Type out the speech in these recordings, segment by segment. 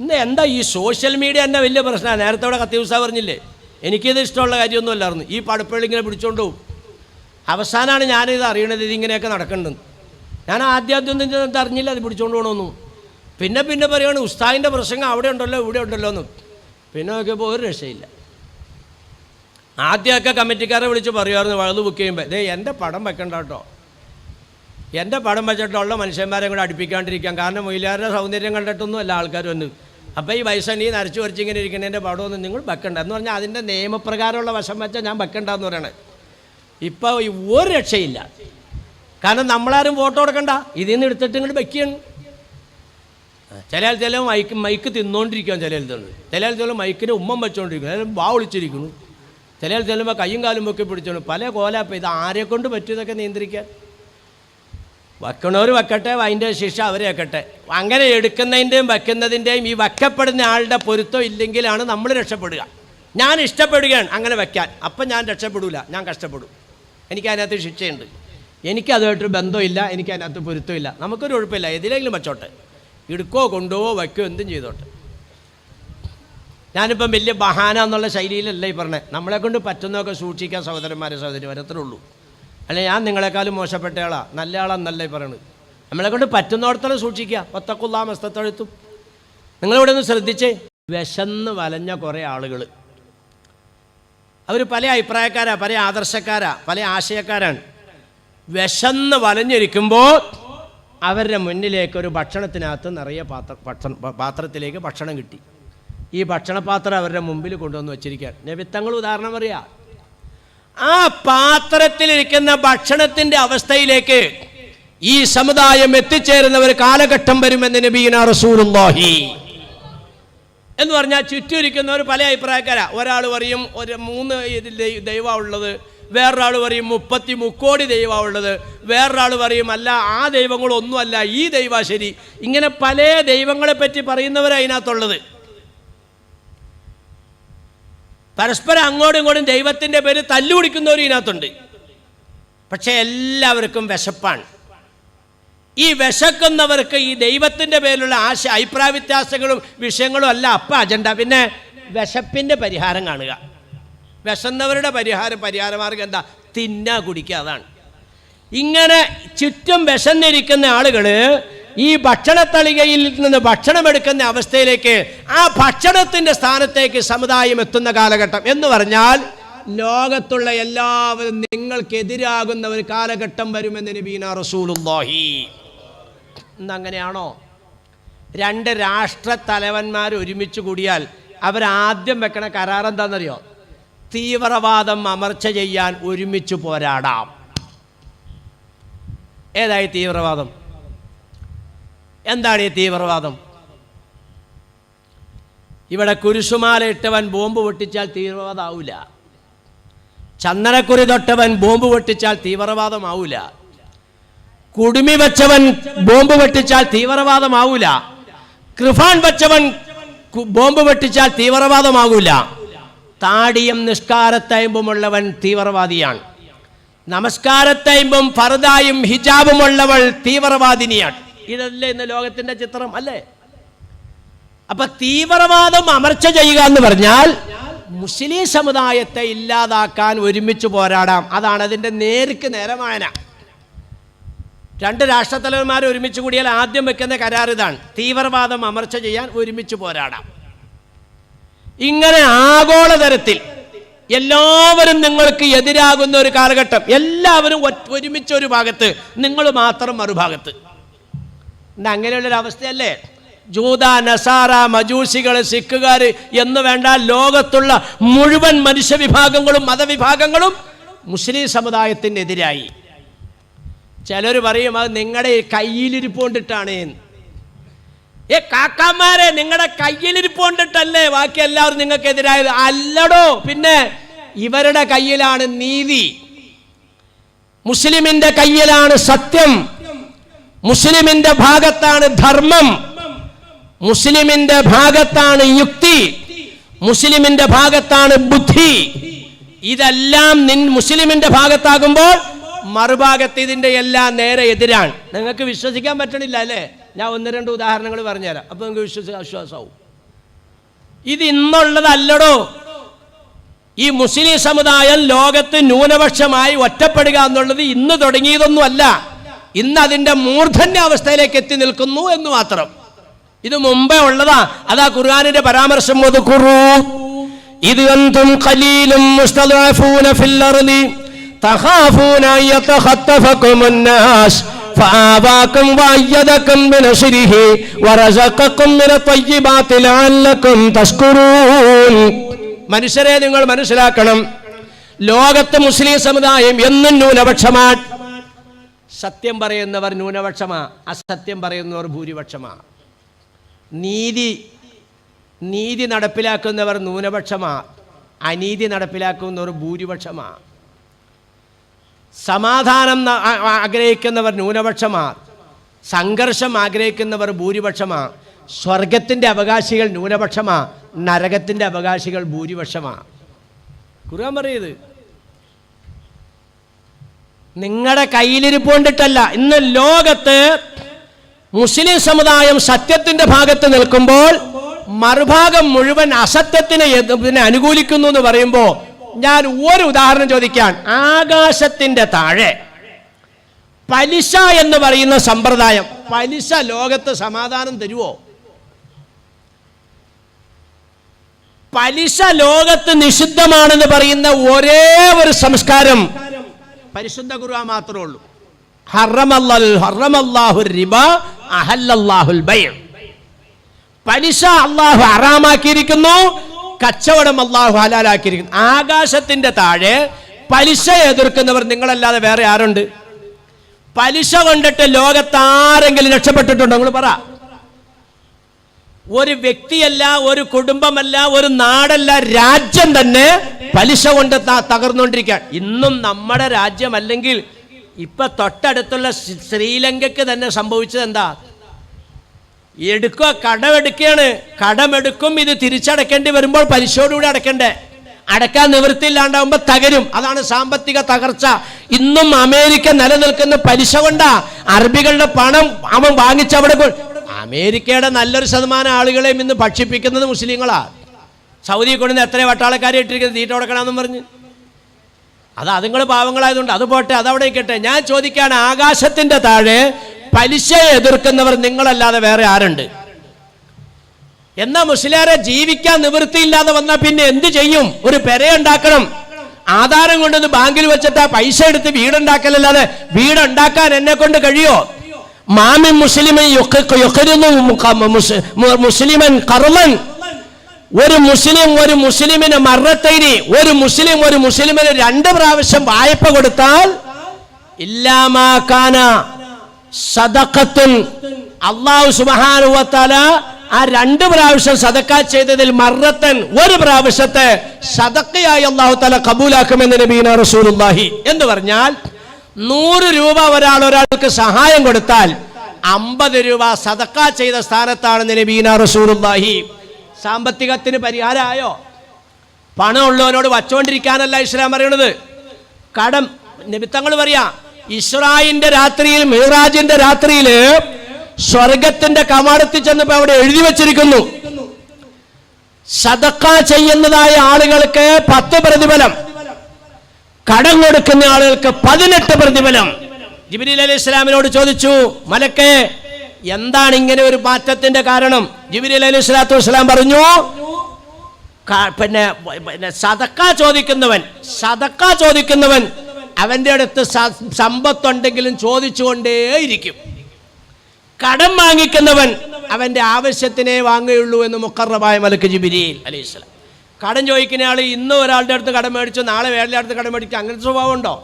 ഇന്ന് എന്താ ഈ സോഷ്യൽ മീഡിയ തന്നെ വലിയ പ്രശ്നമാണ് നേരത്തെ ഇവിടെ കത്തിയൂസ പറഞ്ഞില്ലേ? എനിക്കിത് ഇഷ്ടമുള്ള കാര്യമൊന്നും അല്ലായിരുന്നു. ഈ പടപ്പുകളിങ്ങനെ പിടിച്ചോണ്ട് പോകും അവസാനമാണ് ഞാനിത് അറിയണത് ഇതിങ്ങനെയൊക്കെ നടക്കേണ്ടത് ഞാൻ ആദ്യം ആദ്യം ഒന്നും അറിഞ്ഞില്ല അത് പിടിച്ചോണ്ട് പോകണമെന്നും പിന്നെ പിന്നെ പറയുകയാണ് ഉസ്താദിന്റെ പ്രസംഗം അവിടെ ഉണ്ടല്ലോ ഇവിടെ ഉണ്ടല്ലോ എന്നും പിന്നെ നോക്കിയപ്പോൾ ഒരു രക്ഷയില്ല. ആദ്യമൊക്കെ കമ്മിറ്റിക്കാരെ വിളിച്ച് പറയുമായിരുന്നു വളർന്ന് ബുക്ക് ചെയ്യുമ്പോൾ ഇതേ എന്റെ പടം വെക്കണ്ട കേട്ടോ. എന്റെ പടം വെച്ചിട്ടുള്ള മനുഷ്യന്മാരെ കൂടെ അടുപ്പിക്കാണ്ടിരിക്കാം. കാരണം മൊയിലാരുടെ സൗന്ദര്യം കണ്ടിട്ടൊന്നും അല്ല ആൾക്കാർ വന്ന്. അപ്പോൾ ഈ വയസ്സണി നരച്ചു വരച്ച് ഇങ്ങനെ ഇരിക്കുന്നതിന്റെ പടമൊന്നും നിങ്ങൾ വെക്കണ്ട. എന്ന് പറഞ്ഞാൽ അതിന്റെ നിയമപ്രകാരമുള്ള വശം വെച്ചാൽ ഞാൻ വെക്കണ്ട എന്ന് പറയണേ ഇപ്പോൾ ഒരു രക്ഷയില്ല. കാരണം നമ്മളാരും ഫോട്ടോ എടുക്കണ്ട. ഇതിൽ നിന്ന് എടുത്തിട്ട് ഇങ്ങോട്ട് വെക്കുകയാണ്. ചില ചില മൈക്ക് മൈക്ക് തിന്നുകൊണ്ടിരിക്കുകയാണ് ചില ചില. ചില ചില മൈക്കിന് ഉമ്മം വെച്ചുകൊണ്ടിരിക്കുന്നു ചില വാ ഒളിച്ചിരിക്കുന്നു ചില ചിലപ്പോൾ കയ്യും കാലും പൊക്കി പിടിച്ചോളൂ പല കോലാപ്പം ഇത് ആരെക്കൊണ്ട് കൊണ്ട് പറ്റും നിയന്ത്രിക്കാൻ? വക്കണവർ വെക്കട്ടെ അതിന്റെ ശിക്ഷ അവരെ വെക്കട്ടെ. അങ്ങനെ എടുക്കുന്നതിന്റെയും വെക്കുന്നതിന്റെയും ഈ വക്കപ്പെടുന്ന ആളുടെ പൊരുത്തം ഇല്ലെങ്കിലാണ് നമ്മൾ രക്ഷപ്പെടുക. ഞാൻ ഇഷ്ടപ്പെടുകയാണ് അങ്ങനെ വയ്ക്കാൻ അപ്പം ഞാൻ രക്ഷപ്പെടില്ല ഞാൻ കഷ്ടപ്പെടും. എനിക്ക് അതിനകത്ത് ശിക്ഷയുണ്ട്. എനിക്കതുമായിട്ടൊരു ബന്ധമില്ല എനിക്ക് അതിനകത്ത് പൊരുത്തമില്ല. നമുക്കൊരു കുഴപ്പമില്ല ഏതിലെങ്കിലും വെച്ചോട്ടെ. എടുക്കോ കൊണ്ടുപോവോ വയ്ക്കോ എന്തും ചെയ്തോട്ടെ. ഞാനിപ്പം വലിയ ബഹാന എന്നുള്ള ശൈലിയിലല്ല ഈ പറഞ്ഞത്. നമ്മളെ കൊണ്ട് പറ്റുന്നതൊക്കെ സൂക്ഷിക്കാൻ സഹോദരന്മാരെ സഹോദരിമാരെ അത്രേ ഉള്ളൂ. അല്ലെ ഞാൻ നിങ്ങളെക്കാളും മോശപ്പെട്ട നല്ല ആളാന്നല്ലേ പറയണത്. നമ്മളെ കൊണ്ട് പറ്റുന്നോടത്തോളം സൂക്ഷിക്കുക. ഒത്തക്കുള്ള മസ്തത്തെഴുത്തും. നിങ്ങളിവിടെ ഒന്ന് ശ്രദ്ധിച്ചേ. വിശന്ന് വലഞ്ഞ കുറേ ആളുകൾ അവർ പല അഭിപ്രായക്കാരാ പല ആദർശക്കാരാ പല ആശയക്കാരാണ്. വിശന്ന് വലഞ്ഞിരിക്കുമ്പോൾ അവരുടെ മുന്നിലേക്ക് ഒരു ഭക്ഷണത്തിനകത്ത് നിറയെ പാത്ര പാത്രത്തിലേക്ക് ഭക്ഷണം കിട്ടി. ഈ ഭക്ഷണപാത്രം അവരുടെ മുമ്പിൽ കൊണ്ടുവന്ന് വെച്ചിരിക്കുക വിത്തങ്ങൾ ഉദാഹരണം പറയാ. ആ പാത്രത്തിലിരിക്കുന്ന ഭക്ഷണത്തിന്റെ അവസ്ഥയിലേക്ക് ഈ സമുദായം എത്തിച്ചേരുന്ന ഒരു കാലഘട്ടം വരുമെന്ന് നബീന റസൂലുള്ളാഹി. എന്ന് പറഞ്ഞാൽ ചുറ്റുമിരിക്കുന്നവർ പല അഭിപ്രായക്കാരാ. ഒരാൾ പറയും ഒരു മൂന്ന് ഉള്ളത്. വേറൊരാൾ പറയും മുപ്പത്തി മുക്കോടി ദൈവ ഉള്ളത്. വേറൊരാൾ പറയും അല്ല ആ ദൈവങ്ങളൊന്നുമല്ല ഈ ദൈവ ശരി. ഇങ്ങനെ പല ദൈവങ്ങളെ പറ്റി പറയുന്നവരാണ് അതിനകത്തുള്ളത്. പരസ്പരം അങ്ങോട്ടും ഇങ്ങോട്ടും ദൈവത്തിന്റെ പേര് തല്ലുപിടിക്കുന്നവരും ഇതിനകത്തുണ്ട്. പക്ഷേ എല്ലാവർക്കും വിശപ്പാണ്. ഈ വിശക്കുന്നവർക്ക് ഈ ദൈവത്തിന്റെ പേരിലുള്ള ആശ അഭിപ്രായ വ്യത്യാസങ്ങളും വിഷയങ്ങളും അല്ല അപ്പം അജണ്ട. പിന്നെ വിശപ്പിന്റെ പരിഹാരം കാണുക. വിശന്നവരുടെ പരിഹാരം പരിഹാരമാർഗം എന്താ? തിന്നാ കുടിക്കുക അതാണ്. ഇങ്ങനെ ചുറ്റും വിശന്നിരിക്കുന്ന ആളുകൾ ഈ ഭക്ഷണത്തളികയിൽ നിന്ന് ഭക്ഷണം എടുക്കുന്ന അവസ്ഥയിലേക്ക് ആ ഭക്ഷണത്തിന്റെ സ്ഥാനത്തേക്ക് സമുദായം എത്തുന്ന കാലഘട്ടം എന്ന് പറഞ്ഞാൽ ലോകത്തുള്ള എല്ലാവരും നിങ്ങൾക്കെതിരാകുന്ന ഒരു കാലഘട്ടം വരുമെന്ന് നബീന റസൂലുള്ളാഹി. ഇന്നങ്ങനെയാണോ? രണ്ട് രാഷ്ട്ര തലവന്മാർ ഒരുമിച്ച് കൂടിയാൽ അവരാദ്യം വെക്കണ കരാർ എന്താണെന്നറിയോ തീവ്രവാദം അമർച്ച ചെയ്യാൻ ഒരുമിച്ച് പോരാടാം. ഏതായി തീവ്രവാദം? എന്താണ് ഈ തീവ്രവാദം? ഇവിടെ കുരിശുമാല ഇട്ടവൻ ബോംബ് പൊട്ടിച്ചാൽ തീവ്രവാദമാവില്ല ചന്ദനക്കുറി തൊട്ടവൻ ബോംബ് പൊട്ടിച്ചാൽ തീവ്രവാദമാവില്ല കുടുമി വെച്ചവൻ ബോംബ് വെട്ടിച്ചാൽ തീവ്രവാദമാവൂല. കൃഫാൻ വെച്ചവൻ ബോംബ് വെട്ടിച്ചാൽ തീവ്രവാദമാകൂല താടിയും നിഷ്കാരത്തയമ്പുമുള്ളവൻ തീവ്രവാദിയാണ്. നമസ്കാരത്തയമ്പും ഫർദായും ഹിജാബുമുള്ളവൾ തീവ്രവാദിനിയാണ്. ഇതല്ലേ ഇന്ന് ലോകത്തിന്റെ ചിത്രം അല്ലേ? അപ്പൊ തീവ്രവാദം അമർച്ച ചെയ്യുക എന്ന് പറഞ്ഞാൽ മുസ്ലിം സമുദായത്തെ ഇല്ലാതാക്കാൻ ഒരുമിച്ച് പോരാടാം. അതാണ് അതിന്റെ നേർക്ക് നേരമായന. രണ്ട് രാഷ്ട്രത്തലവന്മാർ ഒരുമിച്ച് കൂടിയാൽ ആദ്യം വെക്കുന്ന കരാർ ഇതാണ്. തീവ്രവാദം അമർച്ച ചെയ്യാൻ ഒരുമിച്ച് പോരാടാം. ഇങ്ങനെ ആഗോളതരത്തിൽ എല്ലാവരും നിങ്ങൾക്ക് എതിരാകുന്ന ഒരു കാലഘട്ടം. എല്ലാവരും ഒരുമിച്ച് ഒരു ഭാഗത്ത് നിങ്ങൾ മാത്രം മറുഭാഗത്ത്. ഇന്ന് അങ്ങനെയുള്ളൊരവസ്ഥയല്ലേ? ജൂത നസാറ മജൂസികൾ സിഖുകാർ എന്ന് വേണ്ട ലോകത്തുള്ള മുഴുവൻ മനുഷ്യവിഭാഗങ്ങളും മതവിഭാഗങ്ങളും മുസ്ലിം സമുദായത്തിനെതിരായി. ചിലർ പറയും അത് നിങ്ങളുടെ കയ്യിലിരിപ്പോണ്ടിട്ടാണ് ഏ കാക്കാമാരെ നിങ്ങളുടെ കയ്യിലിരിപ്പോണ്ടിട്ടല്ലേ ബാക്കി എല്ലാവരും നിങ്ങൾക്കെതിരായത്. അല്ലടോ പിന്നെ ഇവരുടെ കയ്യിലാണ് നീതി. മുസ്ലിമിന്റെ കയ്യിലാണ് സത്യം. മുസ്ലിമിന്റെ ഭാഗത്താണ് ധർമ്മം. മുസ്ലിമിന്റെ ഭാഗത്താണ് യുക്തി. മുസ്ലിമിന്റെ ഭാഗത്താണ് ബുദ്ധി. ഇതെല്ലാം നിൻ മുസ്ലിമിന്റെ ഭാഗത്താകുമ്പോൾ മറുഭാഗത്ത് ഇതിന്റെ എല്ലാം നേരെ എതിരാണ്. നിങ്ങൾക്ക് വിശ്വസിക്കാൻ പറ്റണില്ല അല്ലേ? ഞാൻ ഒന്ന് രണ്ട് ഉദാഹരണങ്ങൾ പറഞ്ഞുതരാം. അപ്പോൾ നിങ്ങൾക്ക് വിശ്വസിക്കാൻ വിശ്വാസമാവും ഇത് ഇന്നുള്ളതല്ലടോ. ഈ മുസ്ലിം സമുദായം ലോകത്ത് ന്യൂനപക്ഷമായി ഒറ്റപ്പെടുക എന്നുള്ളത് ഇന്ന് തുടങ്ങിയതൊന്നുമല്ല. ഇന്ന് അതിന്റെ മൂർധന്യ അവസ്ഥയിലേക്ക് എത്തി നിൽക്കുന്നു എന്ന് മാത്രം ഇത് മുമ്പേ ഉള്ളതാ അതാ ഖുർആാനിന്റെ പരാമർശം ഒതുക്കുറു ഇത് അന്തും ഖലീലും മുസ്തദഅഫൂന ഫിൽ അർളി തഖാഫൂന അൻ യതഖത്തഫകും الناس فآواكم وأيدكم بنصره ورزقكم من الطيبات لعلكم تشكرون മനുഷ്യരെ നിങ്ങൾ മനസ്സിലാക്കണം ലോകത്ത് മുസ്ലിം സമുദായം എന്നും ന്യൂനപക്ഷമാണ് സത്യം പറയുന്നവർ ന്യൂനപക്ഷമാ അസത്യം പറയുന്നവർ ഭൂരിപക്ഷമാ. നീതി നീതി നടപ്പിലാക്കുന്നവർ ന്യൂനപക്ഷമാ അനീതി നടപ്പിലാക്കുന്നവർ ഭൂരിപക്ഷമാ. സമാധാനം ആഗ്രഹിക്കുന്നവർ ന്യൂനപക്ഷമാ സംഘർഷം ആഗ്രഹിക്കുന്നവർ ഭൂരിപക്ഷമാ സ്വർഗത്തിന്റെ അവകാശികൾ ന്യൂനപക്ഷമാ നരകത്തിന്റെ അവകാശികൾ ഭൂരിപക്ഷമാ. ഖുർആൻ പറയത് നിങ്ങളുടെ കയ്യിലിരിപ്പ് കൊണ്ടിട്ടല്ല ഇന്ന് ലോകത്ത് മുസ്ലിം സമുദായം സത്യത്തിന്റെ ഭാഗത്ത് നിൽക്കുമ്പോൾ മറുഭാഗം മുഴുവൻ അസത്യത്തിനെ അനുകൂലിക്കുന്നു എന്ന് പറയുമ്പോൾ ഞാൻ ഒരു ഉദാഹരണം ചോദിക്കാൻ ആകാശത്തിന്റെ താഴെ. പലിശ എന്ന് പറയുന്ന സമ്പ്രദായം പലിശ ലോകത്ത് സമാധാനം തരുവോ? പലിശ ലോകത്ത് നിഷിദ്ധമാണെന്ന് പറയുന്ന ഒരേ ഒരു സംസ്കാരം പരിശുദ്ധ ഖുർആൻ മാത്രമേ ഉള്ളൂ. പലിശ അള്ളാഹു ഹറാമാക്കിയിരിക്കുന്നു കച്ചവടം അള്ളാഹു ഹലാലാക്കിയിരിക്കുന്നു. ആകാശത്തിന്റെ താഴെ പലിശ എതിർക്കുന്നവർ നിങ്ങളല്ലാതെ വേറെ ആരുണ്ട്? പലിശ കൊണ്ടിട്ട് ലോകത്താരെങ്കിലും രക്ഷപ്പെട്ടിട്ടുണ്ടോ? നിങ്ങൾ പറ. ഒരു വ്യക്തിയല്ല ഒരു കുടുംബമല്ല ഒരു നാടല്ല രാജ്യം തന്നെ പലിശ കൊണ്ട് തകർന്നുകൊണ്ടിരിക്കുക ഇന്നും നമ്മുടെ രാജ്യം അല്ലെങ്കിൽ ഇപ്പൊ തൊട്ടടുത്തുള്ള ശ്രീ- ശ്രീലങ്കയ്ക്ക് തന്നെ സംഭവിച്ചത് എന്താ? എടുക്കുക കടമെടുക്കുകയാണ് കടമെടുക്കും ഇത് തിരിച്ചടക്കേണ്ടി വരുമ്പോൾ പലിശയോടുകൂടി അടക്കണ്ടേ? അടക്കാൻ നിവൃത്തിയില്ലാണ്ടാവുമ്പോ തകരും. അതാണ് സാമ്പത്തിക തകർച്ച. ഇന്നും അമേരിക്ക നിലനിൽക്കുന്ന പലിശ കൊണ്ടാ അറബികളുടെ പണം അവൻ വാങ്ങിച്ചവിടെ അമേരിക്കയുടെ നല്ലൊരു ശതമാനം ആളുകളെയും ഇന്ന് ഭക്ഷിപ്പിക്കുന്നത് മുസ്ലിങ്ങളാ. സൗദി കൊണ്ടുവന്ന് എത്ര വട്ടാളക്കാരെ ഇട്ടിരിക്കുന്നത് തീറ്റ കൊടുക്കണമെന്നും പറഞ്ഞ്. അത് അതുങ്ങൾ പാവങ്ങളായതുകൊണ്ട് അത് പോട്ടെ അതവിടെ ഇരിക്കട്ടെ. ഞാൻ ചോദിക്കാൻ ആകാശത്തിന്റെ താഴെ പലിശയെ എതിർക്കുന്നവർ നിങ്ങളല്ലാതെ വേറെ ആരുണ്ട്? എന്നാ മുസ്ലിയാരെ ജീവിക്കാൻ നിവൃത്തിയില്ലാതെ വന്നാൽ പിന്നെ എന്ത് ചെയ്യും? ഒരു പെരയുണ്ടാക്കണം ആധാരം കൊണ്ടൊന്ന് ബാങ്കിൽ വെച്ചിട്ട് ആ പൈസ എടുത്ത് വീടുണ്ടാക്കലല്ലാതെ വീടുണ്ടാക്കാൻ എന്നെ കൊണ്ട് കഴിയോ? മാമി മുസ്ലിമൻ മുസ്ലിമൻ കറുമൻ ഒരു മുസ്ലിം ഒരു മുസ്ലിമിന് മറത്തൈരി ഒരു മുസ്ലിം ഒരു മുസ്ലിമിന് രണ്ട് പ്രാവശ്യം വായ്പ കൊടുത്താൽ ഇല്ലാമാക്കാന സദക്കത്തുൻ അള്ളാഹു സുബാനുവത്താല ആ രണ്ട് പ്രാവശ്യം സദക്ക ചെയ്തതിൽ മറത്തൻ ഒരു പ്രാവശ്യത്തെ സദക്കയായി അള്ളാഹു തല കബൂലാക്കുമെന്ന് നബീന റസൂലുള്ളാഹി. എന്ന് പറഞ്ഞാൽ നൂറ് രൂപ ഒരാൾ ഒരാൾക്ക് സഹായം കൊടുത്താൽ അമ്പത് രൂപ സദക്ക ചെയ്ത സ്ഥാനത്താണ് നബീന റസൂലുള്ളാഹി. സാമ്പത്തികത്തിന് പരിഹാരമായോ? പണം ഉള്ളവനോട് വച്ചോണ്ടിരിക്കാനല്ല ഇസ്ലാം പറയണത് കടം നിമിത്തങ്ങൾ പറയാ ഇസ്രായിന്റെ രാത്രിയിൽ മിഹ്റാജിന്റെ രാത്രിയിൽ സ്വർഗത്തിന്റെ കമാടത്തിൽ ചെന്നപ്പോ അവിടെ എഴുതി വച്ചിരിക്കുന്നു. സദക്ക ചെയ്യുന്നതായ ആളുകൾക്ക് പത്ത് പ്രതിഫലം. കടം കൊടുക്കുന്ന ആളുകൾക്ക് പതിനെട്ട് പ്രതിഫലം. ജിബിലി അലി ഇസ്ലാമിനോട് ചോദിച്ചു മലക്കെ എന്താണ് ഇങ്ങനെ ഒരു മാറ്റത്തിന്റെ കാരണം? ജിബിരി അലി സ്വലാത്തു വസ്സലാം പറഞ്ഞു പിന്നെ പിന്നെ സതക്ക ചോദിക്കുന്നവൻ സതക്ക ചോദിക്കുന്നവൻ അവന്റെ അടുത്ത് സമ്പത്തുണ്ടെങ്കിലും ചോദിച്ചുകൊണ്ടേയിരിക്കും. കടം വാങ്ങിക്കുന്നവൻ അവന്റെ ആവശ്യത്തിനെ വാങ്ങുകയുള്ളൂ എന്ന് മുക്കറബായ മലക്ക് ജിബിരിയിൽ അലൈഹി സ്വലാം. കടം ചോദിക്കുന്ന ആൾ ഇന്ന് ഒരാളുടെ അടുത്ത് കടം മേടിച്ചു നാളെ വേറെ അടുത്ത് കടം മേടിക്കും. അങ്ങനത്തെ സ്വഭാവം ഉണ്ടോ?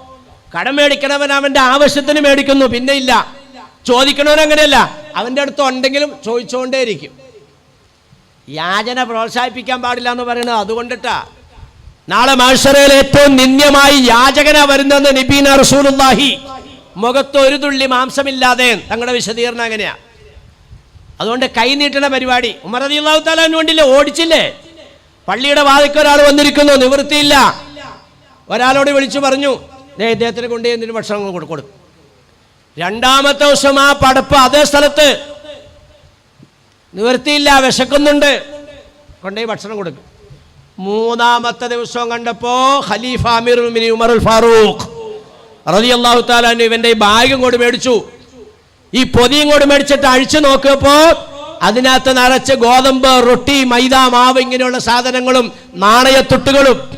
കടം മേടിക്കണവൻ അവന്റെ ആവശ്യത്തിന് മേടിക്കുന്നു പിന്നെ ഇല്ല. ചോദിക്കണവൻ അങ്ങനെയല്ല അവന്റെ അടുത്ത് ഉണ്ടെങ്കിലും ചോദിച്ചുകൊണ്ടേയിരിക്കും യാചന പ്രോത്സാഹിപ്പിക്കാൻ പാടില്ല എന്ന് പറയുന്നത് അതുകൊണ്ടിട്ടാ. നാളെ മാഷറയിൽ ഏറ്റവും നിന്ദ്യമായി യാചകന വരുന്നെന്ന് നിബീന റസൂലുല്ലാഹി മുഖത്ത് ഒരു തുള്ളി മാംസമില്ലാതെ തങ്ങളുടെ വിശദീകരണം അങ്ങനെയാ. അതുകൊണ്ട് കൈനീട്ടണ പരിപാടി. ഉമർ അലി വേണ്ടിയില്ലേ ഓടിച്ചില്ലേ? പള്ളിയുടെ വാതിക്ക് ഒരാൾ വന്നിരിക്കുന്നു. നിവൃത്തിയില്ല. ഒരാളോട് വിളിച്ചു പറഞ്ഞു ഇദ്ദേഹത്തിന് കൊണ്ട് എന്തിനു ഭക്ഷണം കൊടു- കൊടുക്കും രണ്ടാമത്തെ ദിവസം ആ പടപ്പ് അതേ സ്ഥലത്ത് നിവൃത്തിയില്ല വിശക്കുന്നുണ്ട്. കൊണ്ടേ ഭക്ഷണം കൊടുക്കും. മൂന്നാമത്തെ ദിവസം കണ്ടപ്പോ ഖലീഫ അമീർ ഉമർ ഫാറൂഖ് റതി അള്ളാഹു ഇവന്റെ ഈ ബാഗും കൊണ്ട് മേടിച്ചു. ഈ പൊതിയും കൊണ്ട് മേടിച്ചിട്ട് അഴിച്ചു നോക്കിയപ്പോ അതിനകത്ത് നിറച്ച് ഗോതമ്പ് റൊട്ടി മൈദ മാവ് ഇങ്ങനെയുള്ള സാധനങ്ങളും നാണയത്തുട്ടുകളും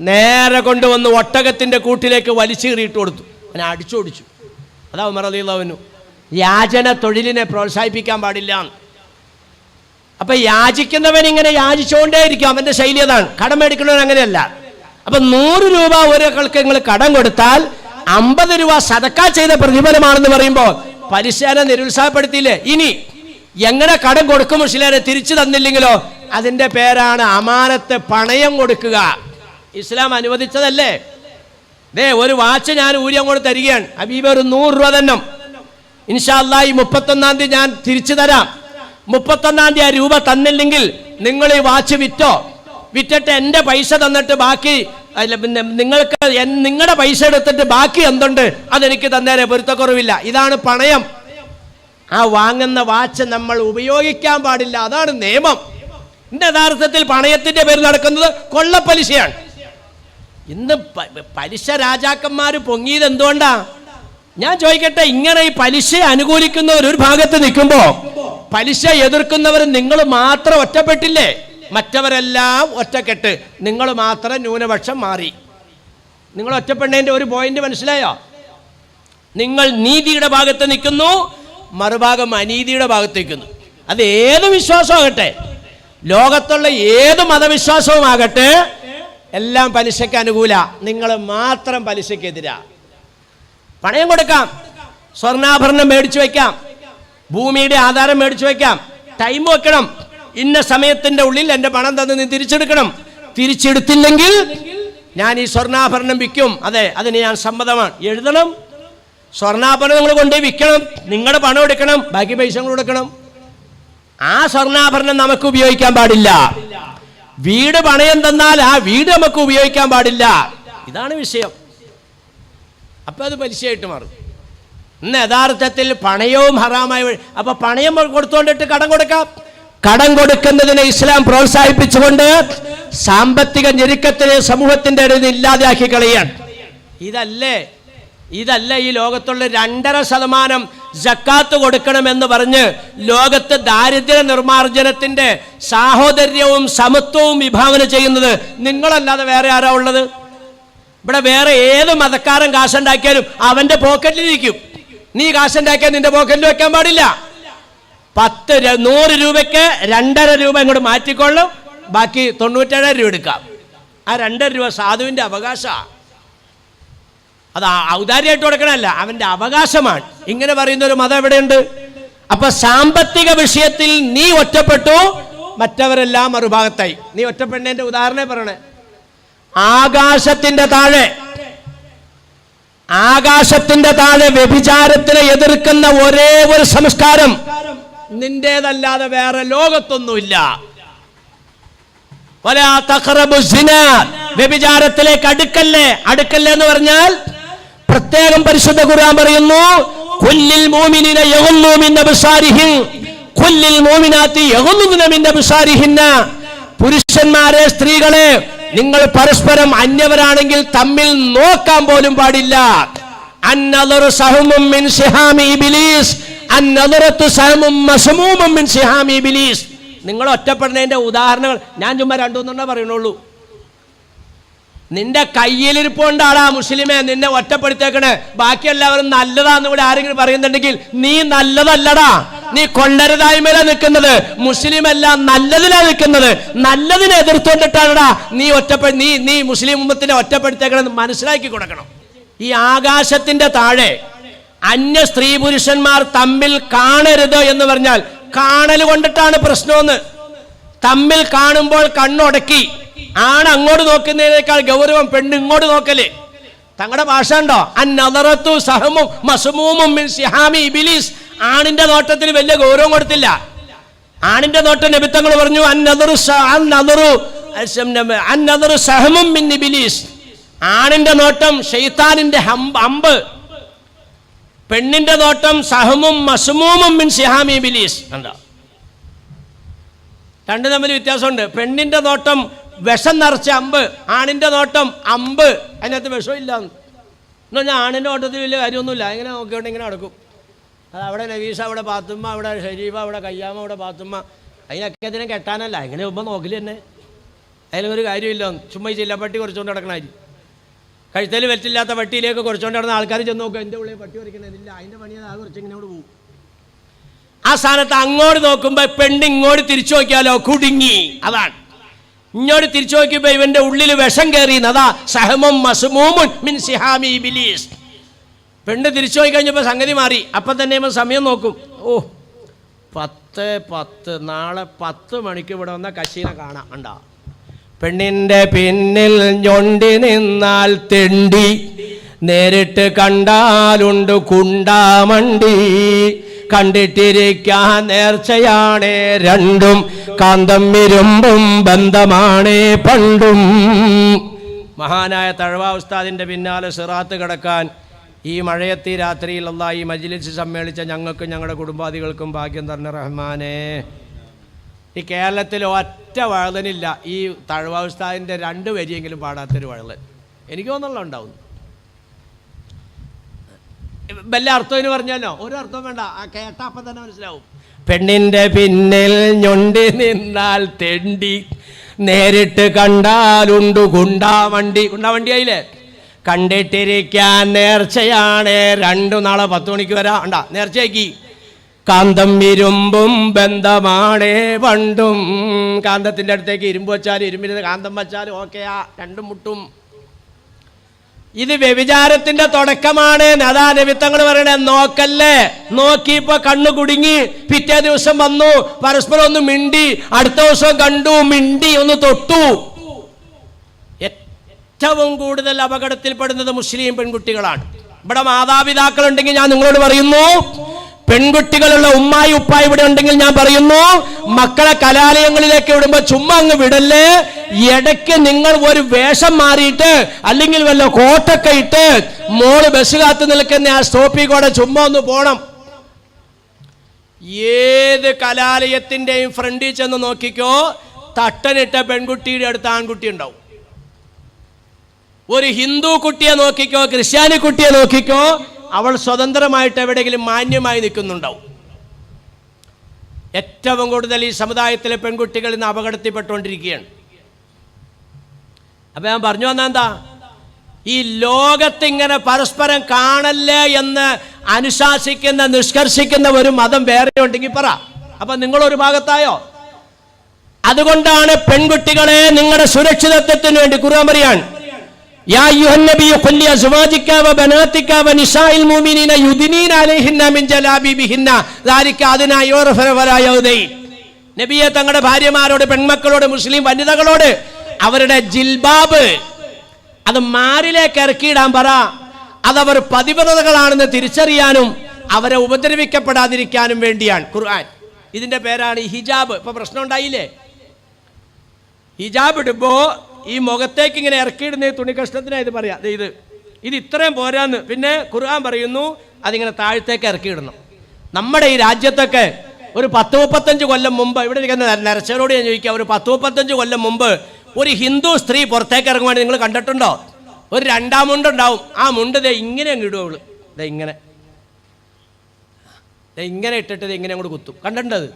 നേരെ കൊണ്ടുവന്ന് ഒട്ടകത്തിന്റെ കൂട്ടിലേക്ക് വലിച്ചീറിയിട്ട് കൊടുത്തു. അങ്ങനെ അടിച്ചോടിച്ചു. അതാ ഉമർ അലി അള്ളാഹുവിനു യാചന തൊഴിലിനെ പ്രോത്സാഹിപ്പിക്കാൻ പാടില്ല. അപ്പൊ യാചിക്കുന്നവൻ ഇങ്ങനെ യാചിച്ചുകൊണ്ടേയിരിക്കും. അവന്റെ ശൈലി അതാണ്. കടം മേടിക്കുന്നവൻ അങ്ങനെയല്ല. അപ്പൊ നൂറ് രൂപ ഒരാൾക്ക് നിങ്ങൾ കടം കൊടുത്താൽ അമ്പത് രൂപ സതക്ക ചെയ്ത പ്രതിഫലമാണെന്ന് പറയുമ്പോൾ പലിശനെ നിരുത്സാഹപ്പെടുത്തിയില്ലേ? ഇനി എങ്ങനെ കടം കൊടുക്കും ശിലേനെ തിരിച്ചു തന്നില്ലെങ്കിലോ? അതിന്റെ പേരാണ് അമാനത്ത് പണയം കൊടുക്കുക. ഇസ്ലാം അനുവദിച്ചതല്ലേ? ദേ ഒരു വാച്ച് ഞാൻ ഊരി അങ്ങോട്ട് തരികയാണ്. ഹബീബ് ഒരു നൂറ് രൂപ തന്നെ ഇൻഷാല്ലാ ഈ മുപ്പത്തൊന്നാം തീയതി ഞാൻ തിരിച്ചു തരാം. മുപ്പത്തൊന്നാം തീയതി ആ രൂപ തന്നില്ലെങ്കിൽ നിങ്ങൾ ഈ വാച്ച് വിറ്റോ? വിറ്റിട്ട് എന്റെ പൈസ തന്നിട്ട് ബാക്കി പിന്നെ നിങ്ങൾക്ക് നിങ്ങളുടെ പൈസ എടുത്തിട്ട് ബാക്കി എന്തുണ്ട്? അതെനിക്ക് തന്നേരെ പൊരുത്തക്കുറവില്ല. ഇതാണ് പണയം. ആ വാങ്ങുന്ന വാച്ച് നമ്മൾ ഉപയോഗിക്കാൻ പാടില്ല. അതാണ് നിയമം. യഥാർത്ഥത്തിൽ പണയത്തിന്റെ പേര് നടക്കുന്നത് കൊള്ളപ്പലിശയാണ്. ഇന്ന് പലിശ രാജാക്കന്മാർ പൊങ്ങിയത് എന്തുകൊണ്ടാ? ഞാൻ ചോദിക്കട്ടെ ഇങ്ങനെ ഈ പലിശ അനുകൂലിക്കുന്നവർ ഒരു ഭാഗത്ത് നിൽക്കുമ്പോ പലിശ എതിർക്കുന്നവർ നിങ്ങൾ മാത്രം ഒറ്റപ്പെട്ടില്ലേ? മറ്റവരെല്ലാം ഒറ്റക്കെട്ട്. നിങ്ങൾ മാത്രം ന്യൂനപക്ഷം മാറി. നിങ്ങൾ ഒറ്റപ്പെടേണ്ട ഒരു പോയിന്റ് മനസ്സിലായോ? നിങ്ങൾ നീതിയുടെ ഭാഗത്ത് നിൽക്കുന്നു മറുഭാഗം അനീതിയുടെ ഭാഗത്ത് നിൽക്കുന്നു. അത് ഏത് വിശ്വാസമാകട്ടെ? ലോകത്തുള്ള ഏത് മതവിശ്വാസവുമാകട്ടെ എല്ലാം പലിശയ്ക്ക് അനുകൂല. നിങ്ങൾ മാത്രം പലിശയ്ക്കെതിരാ പണയം കൊടുക്കാം. സ്വർണാഭരണം മേടിച്ചു വയ്ക്കാം. ഭൂമിയുടെ ആധാരം മേടിച്ചു വയ്ക്കാം. ടൈം വെക്കണം. ഇന്ന സമയത്തിന്റെ ഉള്ളിൽ എന്റെ പണം തന്ന് നീ തിരിച്ചെടുക്കണം. തിരിച്ചെടുത്തില്ലെങ്കിൽ ഞാൻ ഈ സ്വർണാഭരണം വിൽക്കും. അതെ അതിന് ഞാൻ സമ്മതമാണ്. എഴുതണം. സ്വർണാഭരണം നിങ്ങൾ കൊണ്ടുപോയി വിൽക്കണം. നിങ്ങളുടെ പണം എടുക്കണം. ബാക്കി പൈസ കൊടുക്കണം. ആ സ്വർണാഭരണം നമുക്ക് ഉപയോഗിക്കാൻ പാടില്ല. വീട് പണയം തന്നാൽ ആ വീട് നമുക്ക് ഉപയോഗിക്കാൻ പാടില്ല. ഇതാണ് വിഷയം. അപ്പൊ അത് പലിശയായിട്ട് മാറും. ഇന്ന് യഥാർത്ഥത്തിൽ പണയവും ഹറാമായി അപ്പൊ പണയം കൊടുത്തുകൊണ്ടിട്ട് കടം കൊടുക്കാം. കടം കൊടുക്കുന്നതിനെ ഇസ്ലാം പ്രോത്സാഹിപ്പിച്ചുകൊണ്ട് സാമ്പത്തിക ഞെരുക്കത്തിനെ സമൂഹത്തിന്റെ ഇടയിൽ നിന്ന് ഇല്ലാതെയാക്കി കളയാണ് ഇതല്ലേ ഇതല്ല ഈ ലോകത്തുള്ള രണ്ടര ശതമാനം ജക്കാത്ത് കൊടുക്കണമെന്ന് പറഞ്ഞ് ലോകത്ത് ദാരിദ്ര്യ നിർമാർജനത്തിന്റെ സാഹോദര്യവും സമത്വവും വിഭാവന ചെയ്യുന്നത് നിങ്ങളല്ലാതെ വേറെ ആരാ ഉള്ളത്? ഇവിടെ വേറെ ഏത് മതക്കാരൻ കാശുണ്ടാക്കിയാലും അവന്റെ പോക്കറ്റിലിരിക്കും. നീ കാശുണ്ടാക്കിയാൽ നിന്റെ പോക്കറ്റിൽ വെക്കാൻ പാടില്ല. പത്ത് നൂറ് രൂപയ്ക്ക് രണ്ടര രൂപ ഇങ്ങോട്ട് മാറ്റിക്കൊള്ളും. ബാക്കി തൊണ്ണൂറ്റേഴ് രൂപ എടുക്കാം. ആ രണ്ടര രൂപ സാധുവിന്റെ അവകാശമാണ്. അത് ഔദാര്യമായിട്ട് കൊടുക്കണമല്ല അവന്റെ അവകാശമാണ്. ഇങ്ങനെ പറയുന്ന ഒരു മതം എവിടെയുണ്ട്? അപ്പൊ സാമ്പത്തിക വിഷയത്തിൽ നീ ഒറ്റപ്പെട്ടു മറ്റവരെല്ലാം മറുഭാഗത്തായി. നീ ഒറ്റപ്പെടുന്നതിന്റെ ഉദാഹരണം പറയണേ. ആകാശത്തിന്റെ താഴെ ആകാശത്തിന്റെ താഴെ വ്യഭിചാരത്തിനെ എതിർക്കുന്ന ഒരേ ഒരു സംസ്കാരം നിന്റേതല്ലാതെ വേറെ ലോകത്തൊന്നുമില്ല. വ്യഭിചാരത്തിലേക്ക് അടുക്കല്ലേ? അടുക്കല്ലേ എന്ന് പറഞ്ഞാൽ പ്രത്യേകം പരിശുദ്ധ ഖുർആൻ പറയുന്നു കുല്ലിൽ മോമിനിനെ യഗുന്നു മിൻ അബ്സാരിഹിൻ കുല്ലിൽ മോമിനാത്തി യഗുന്നുന മിൻ അബ്സാരിഹിന്ന പുരുഷന്മാരെ സ്ത്രീകളെ നിങ്ങൾ പരസ്പരം അന്യവരാണെങ്കിൽ തമ്മിൽ നോക്കാൻ പോലും പാടില്ല. നിങ്ങൾ ഒറ്റപ്പെടുന്നതിന്റെ ഉദാഹരണങ്ങൾ ഞാൻ ചുമ്മാ രണ്ടു രണ്ടുമൂന്നെണ്ണേ പറയുന്നുള്ളൂ. നിന്റെ കയ്യിലിരിപ്പുണ്ടാടാ മുസ്ലിമേ നിന്നെ ഒറ്റപ്പെടുത്തേക്കണേ ബാക്കി എല്ലാവരും നല്ലതാന്ന് ഇവിടെ ആരെങ്കിലും പറയുന്നുണ്ടെങ്കിൽ നീ നല്ലതല്ലടാ. നീ കൊള്ളരുതായ്മയിലാ നിൽക്കുന്നത്. മുസ്ലിം എല്ലാം നല്ലതിലാ നിൽക്കുന്നത്. നല്ലതിനെ എതിർത്തുകൊണ്ടിട്ടാണടാ നീ ഒറ്റപ്പെ നീ നീ മുസ്ലിം ഉമ്മത്തിനെ ഒറ്റപ്പെടുത്തേക്കണമെന്ന് മനസ്സിലാക്കി കൊടുക്കണം. ഈ ആകാശത്തിന്റെ താഴെ അന്യ സ്ത്രീ പുരുഷന്മാർ തമ്മിൽ കാണരുത് എന്ന് പറഞ്ഞാൽ കാണൽ കൊണ്ടിട്ടാണ് പ്രശ്നമെന്ന്. തമ്മിൽ കാണുമ്പോൾ കണ്ണുടക്കി. ആണ് അങ്ങോട്ട് നോക്കുന്നതിനേക്കാൾ ഗൗരവം പെണ്ണ് ഇങ്ങോട്ട് നോക്കൽ. തങ്ങളുടെ ഭാഷ ഉണ്ടോ? അന്നറത്തു സഹമും മസുമൂമും സിഹാമി ഇബിലീസ്. ആണിന്റെ നോട്ടത്തിന് വലിയ ഗൗരവം കൊടുത്തില്ല. ആണിന്റെ നോട്ടം നിമിത്തങ്ങൾ പറഞ്ഞു അന്നതറു സഹമും മിൻ ഇബിലീസ്. ആണിന്റെ നോട്ടം ഷെയ്ത്താനിന്റെ അമ്പ്. പെണ്ണിന്റെ നോട്ടം സഹമും മസുമൂമും മിൻ സിഹാമി ബിലീസ് കണ്ടോ? രണ്ടും തമ്മിൽ വ്യത്യാസമുണ്ട്. പെണ്ണിന്റെ നോട്ടം വിഷം നിറച്ച അമ്പ് ആണിന്റെ നോട്ടം അമ്പ്. അതിനകത്ത് വിഷമില്ല. എന്ന് പറഞ്ഞാൽ ആണിന്റെ നോട്ടത്തിൽ വലിയ കാര്യമൊന്നുമില്ല. ഇങ്ങനെ നോക്കിയോണ്ട് ഇങ്ങനെ നടക്കും. അത് അവിടെ നവീസ അവിടെ പാത്തുമ്മ അവിടെ ഷരീഫ അവിടെ കയ്യാമ അവിടെ പാത്തുമ്മ. അതിനൊക്കെ അതിനെ കെട്ടാനല്ല. ഇങ്ങനെ ഉമ്മ നോക്കില്ല തന്നെ. അതിലൊരു കാര്യമില്ല. ചുമ്മാ ഈ ചില്ലപ്പട്ടി കുറച്ചുകൊണ്ട് നടക്കണായി കഴുത്തൽ വെറ്റില്ലാത്ത പട്ടിയിലേക്ക് കുറച്ചുകൊണ്ട് നടന്ന ആൾക്കാർ ചെന്ന് നോക്കുക എന്റെ ഉള്ളിൽ പട്ടി കുറയ്ക്കണതില്ല അതിന്റെ പണി അത് കുറച്ച് ഇങ്ങനെ അവിടെ പോകും. ആ സ്ഥാനത്ത് അങ്ങോട്ട് നോക്കുമ്പോൾ പെണ്ണ് ഇങ്ങോട്ട് തിരിച്ചു നോക്കിയാലോ? കുടുങ്ങി. അതാണ്. ഇങ്ങോട്ട് തിരിച്ചു നോക്കിയപ്പോൾ ഇവന്റെ ഉള്ളിൽ വിഷം കയറി അതാ സഹമും മസുമൂമുൻ മിൻ സിഹാമി ബിലീസ് പെണ്ണ് തിരിച്ചു പോയി കഴിഞ്ഞപ്പോൾ സംഗതി മാറി. അപ്പം തന്നെ സമയം നോക്കും. ഓ പത്ത് പത്ത് നാളെ പത്ത് മണിക്ക് ഇവിടെ വന്ന കശീനെ കാണാം. ഉണ്ടാ പെണ്ണിന്റെ പിന്നിൽ ഞൊണ്ടി നിന്നാൽ തെണ്ടി. നേരിട്ട് കണ്ടാലുണ്ട് കുണ്ടാമണ്ടി. കണ്ടിട്ടിരിക്കാൻ നേർച്ചയാണേ രണ്ടും കാന്തം ഇരുമ്പും ബന്ധമാണേ പണ്ടും. മഹാനായ തഴവ ഉസ്താദിന്റെ പിന്നാലെ സിറാത്ത് കിടക്കാൻ ഈ മഴയത്തി രാത്രിയിൽ ഈ മജ്ലിസ് സമ്മേളിച്ച ഞങ്ങൾക്കും ഞങ്ങളുടെ കുടുംബാദികൾക്കും ഭാഗ്യം തന്നെ റഹ്മാനെ. ഈ കേരളത്തിൽ ഒറ്റ വഴലനില്ല ഈ തഴവ ഉസ്താദിന്റെ രണ്ട് വരിയെങ്കിലും പാടാത്തൊരു വഴലൻ എനിക്ക് തോന്നുന്നുള്ള ഉണ്ടാവും വല്ല അർത്ഥം പറഞ്ഞാലോ? ഒരു അർത്ഥം വേണ്ട. ആ കേട്ട അപ്പം തന്നെ മനസ്സിലാവും. പെണ്ണിന്റെ പിന്നിൽ ഞൊണ്ടി നിന്നാൽ തെണ്ടി നേരിട്ട് കണ്ടാലുണ്ട് ഗുണ്ടാവണ്ടി. ഗുണ്ടാവണ്ടി ആയില്ലേ കണ്ടിട്ടിരിക്കാൻ നേർച്ചയാണ്. രണ്ടു നാളെ പത്ത് മണിക്ക് വരാം. ഉണ്ടാ നേർച്ചയാക്കി. കാന്തം ഇരുമ്പും ബന്ധമാണ് പണ്ടും. കാന്തത്തിന്റെ അടുത്തേക്ക് ഇരുമ്പ് വെച്ചാൽ ഇരുമ്പിന് കാന്തം വെച്ചാൽ ഓക്കെയാ. രണ്ടും മുട്ടും. ഇത് വ്യഭിചാരത്തിന്റെ തുടക്കമാണ്. അതാ നിമിത്തങ്ങൾ പറയണേ നോക്കല്ലേ? നോക്കിയപ്പോ കണ്ണു കുടുങ്ങി പിറ്റേ ദിവസം വന്നു പരസ്പരം ഒന്ന് മിണ്ടി അടുത്ത ദിവസം കണ്ടു മിണ്ടി ഒന്ന് തൊട്ടു. ഏറ്റവും കൂടുതൽ അപകടത്തിൽപ്പെടുന്നത് മുസ്ലിം പെൺകുട്ടികളാണ്. ഇവിടെ മാതാപിതാക്കൾ ഉണ്ടെങ്കിൽ ഞാൻ നിങ്ങളോട് പറയുന്നു പെൺകുട്ടികളുള്ള ഉമ്മായി ഉപ്പായി ഇവിടെ ഉണ്ടെങ്കിൽ ഞാൻ പറയുന്നു മക്കളെ കലാലയങ്ങളിലേക്ക് വിടുമ്പോ ചുമ്മാ അങ്ങ് വിടല്ലേ? ഇടയ്ക്ക് നിങ്ങൾ ഒരു വേഷം മാറിയിട്ട് അല്ലെങ്കിൽ വല്ല കോട്ടൊക്കെ ഇട്ട് മോൾ ബസ് കാത്തു നിൽക്കുന്ന ആ സ്റ്റോപ്പിൽ കൂടെ ചുമ്മാ ഒന്ന് പോണം. ഏത് കലാലയത്തിന്റെയും ഫ്രണ്ടിൽ ചെന്ന് നോക്കിക്കോ തട്ടനിട്ട പെൺകുട്ടിയുടെ അടുത്ത് ആൺകുട്ടി ഉണ്ടാവും. ഒരു ഹിന്ദു കുട്ടിയെ നോക്കിക്കോ ക്രിസ്ത്യാനി കുട്ടിയെ നോക്കിക്കോ അവൾ സ്വതന്ത്രമായിട്ട് എവിടെയെങ്കിലും മാന്യമായി നിൽക്കുന്നുണ്ടാവും. ഏറ്റവും കൂടുതൽ ഈ സമുദായത്തിലെ പെൺകുട്ടികൾ ഇന്ന് അപകടത്തിൽപ്പെട്ടുകൊണ്ടിരിക്കുകയാണ്. അപ്പം ഞാൻ പറഞ്ഞു വന്ന എന്താ? ഈ ലോകത്തിങ്ങനെ പരസ്പരം കാണല്ലേ എന്ന് അനുശാസിക്കുന്ന നിഷ്കർഷിക്കുന്ന ഒരു മതം വേറെ ഉണ്ടെങ്കിൽ പറ. അപ്പൊ നിങ്ങളൊരു ഭാഗത്തായോ? അതുകൊണ്ടാണ് പെൺകുട്ടികളെ നിങ്ങളുടെ സുരക്ഷിതത്വത്തിന് വേണ്ടി ഖുർആൻ പറയാൻ أيها النبي قل لأزواجك وبناتك ونساء المؤمنين يدنين عليهن من جلابيبهن ذلك أدنى يعرف ولا വലാ നബിയെ തങ്ങളുടെ ഭാര്യമാരോട് പെൺമക്കളോട് മുസ്ലിം വനിതകളോട് അവരുടെ ജിൽബാബ് അത് മാറിലേക്ക് ഇറക്കിയിടാൻ പറ. അതവർ പതിവ്രതകളാണെന്ന് തിരിച്ചറിയാനും അവരെ ഉപദ്രവിക്കപ്പെടാതിരിക്കാനും വേണ്ടിയാണ് ഖുർആൻ. ഇതിന്റെ പേരാണ് ഹിജാബ്. ഇപ്പൊ പ്രശ്നം ഉണ്ടായില്ലേ? ഹിജാബ് ഇടുമ്പോ ഈ മുഖത്തേക്ക് ഇങ്ങനെ ഇറക്കിയിടുന്ന തുണി കഷ്ണത്തിനെ ഇത് പറയാം. ഇത്. ഇത് ഇത്രയും പോരാന്ന്. പിന്നെ ഖുർആൻ പറയുന്നു അതിങ്ങനെ താഴത്തേക്ക് ഇറക്കിയിടണം. നമ്മുടെ ഈ രാജ്യത്തൊക്കെ ഒരു പത്ത് മുപ്പത്തഞ്ച് കൊല്ലം മുമ്പ് ഇവിടെ ഇരിക്കുന്ന നരച്ചവരോട് ഞാൻ ചോദിക്കാം ഒരു പത്ത് മുപ്പത്തഞ്ച് കൊല്ലം മുമ്പ് ഒരു ഹിന്ദു സ്ത്രീ പുറത്തേക്ക് ഇറങ്ങുവാൻ നിങ്ങൾ കണ്ടിട്ടുണ്ടോ? ഒരു രണ്ടാം മുണ്ടുണ്ടാവും ആ മുണ്ട് ദേ ഇങ്ങനെ അങ്ങ് ഇടും അവൾ. ദേ ഇങ്ങനെ. ദേ ഇങ്ങനെ ഇട്ടിട്ട് ഇങ്ങനെ അങ്ങോട്ട് കുത്തും. കണ്ടിട്ടുണ്ടത്?